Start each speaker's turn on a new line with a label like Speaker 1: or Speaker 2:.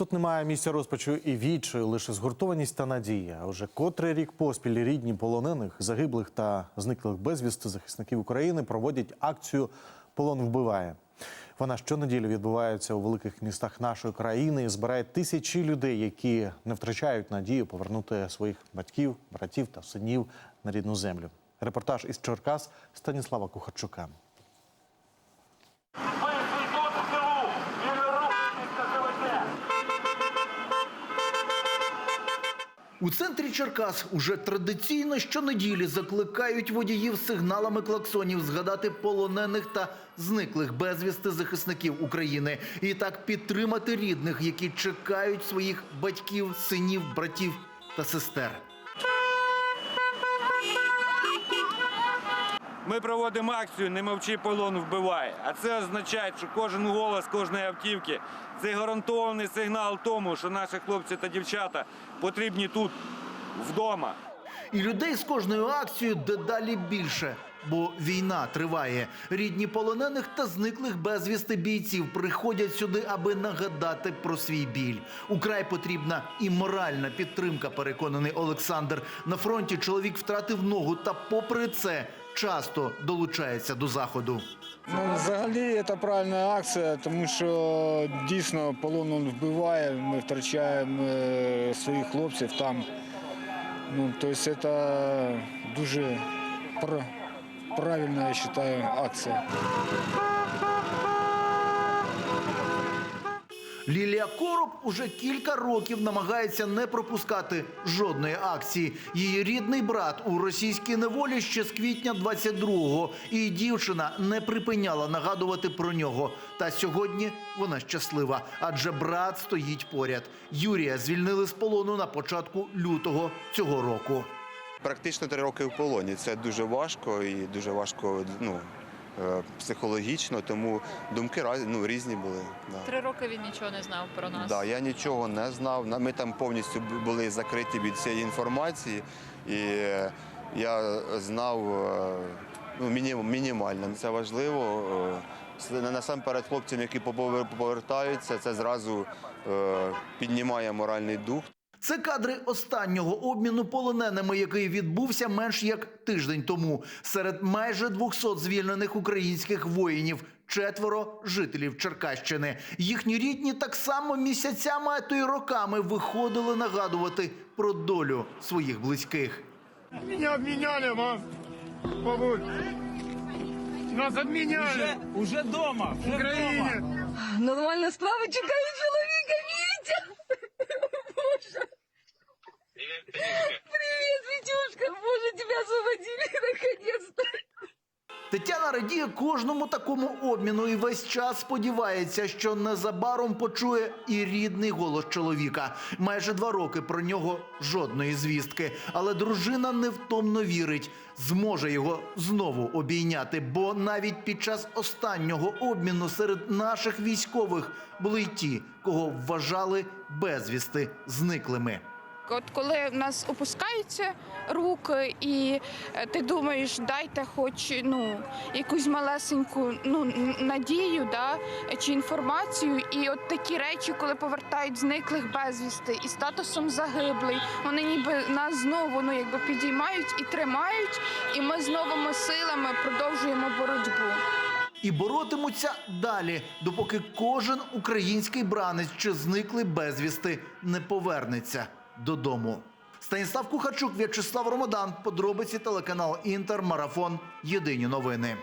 Speaker 1: Тут немає місця розпачу і відчаю, лише згуртованість та надія. А вже котрий рік поспіль рідні полонених, загиблих та зниклих безвісти захисників України проводять акцію Полон вбиває. Вона щонеділі відбувається у великих містах нашої країни і збирає тисячі людей, які не втрачають надію повернути своїх батьків, братів та синів на рідну землю. Репортаж із Черкас Станіслава Кухарчука.
Speaker 2: Ви тут у тилу і не рухайтеся живете.
Speaker 3: У центрі Черкас уже традиційно щонеділі закликають водіїв сигналами клаксонів згадати полонених та зниклих безвісти захисників України і так підтримати рідних, які чекають своїх батьків, синів, братів та сестер.
Speaker 4: Ми проводимо акцію Не мовчи полон вбивай. А це означає, що кожен голос кожної автівки це гарантований сигнал тому, що наші хлопці та дівчата потрібні тут, вдома.
Speaker 3: І людей з кожною акцією дедалі більше. Бо війна триває. Рідні полонених та зниклих безвісти бійців приходять сюди, аби нагадати про свій біль. Украй потрібна і моральна підтримка, переконаний Олександр. На фронті чоловік втратив ногу та, попри це, часто долучається до заходу.
Speaker 5: Ну, взагалі це правильна акція, тому що дійсно полон вбиває, ми втрачаємо е, своїх хлопців там. Ну, тобто це дуже правильна, я вважаю, акція.
Speaker 3: Лілія Короб уже кілька років намагається не пропускати жодної акції. Її рідний брат у російській неволі ще з квітня 22-го. І дівчина не припиняла нагадувати про нього. Та сьогодні вона щаслива, адже брат стоїть поряд. Юрія звільнили з полону на початку лютого цього року.
Speaker 6: Практично три роки в полоні. Це дуже важко і дуже важко ну, психологічно, тому думки ну, різні були. Да.
Speaker 7: Три роки він нічого не знав про нас.
Speaker 6: Да, я нічого не знав. Ми там повністю були закриті від цієї інформації, і е, я знав е, ну, міні- мінімально. Це важливо. е, Насамперед хлопцям, які повертаються, це зразу е, піднімає моральний дух.
Speaker 3: Це кадри останнього обміну полоненими, який відбувся менш як тиждень тому. Серед майже 200 звільнених українських воїнів четверо жителів Черкащини. Їхні рідні так само місяцями, а то й роками виходили нагадувати про долю своїх близьких.
Speaker 8: Меня обменяли, мам. Побудь. Нас обменяли.
Speaker 4: Уже дома.
Speaker 8: В Украине.
Speaker 9: Нормальна справа чекаю
Speaker 3: Тетяна радіє кожному такому обміну і весь час сподівається, що незабаром почує і рідний голос чоловіка. Майже два роки про нього жодної звістки. Але дружина невтомно вірить, зможе його знову обійняти. Бо навіть під час останнього обміну серед наших військових були й ті, кого вважали безвісти зниклими.
Speaker 10: От коли в нас опускаються руки, і е, ти думаєш, дайте хоч ну якусь малесеньку ну надію, да чи інформацію, і от такі речі, коли повертають зниклих безвісти і статусом загиблий, вони ніби нас знову ну якби підіймають і тримають, і ми з новими силами продовжуємо боротьбу.
Speaker 3: і боротимуться далі, допоки кожен український бранець чи зниклий безвісти не повернеться додому. Станіслав Кухарчук, В'ячеслав Ромодан, подробиці телеканал Інтер, Марафон. Єдині новини.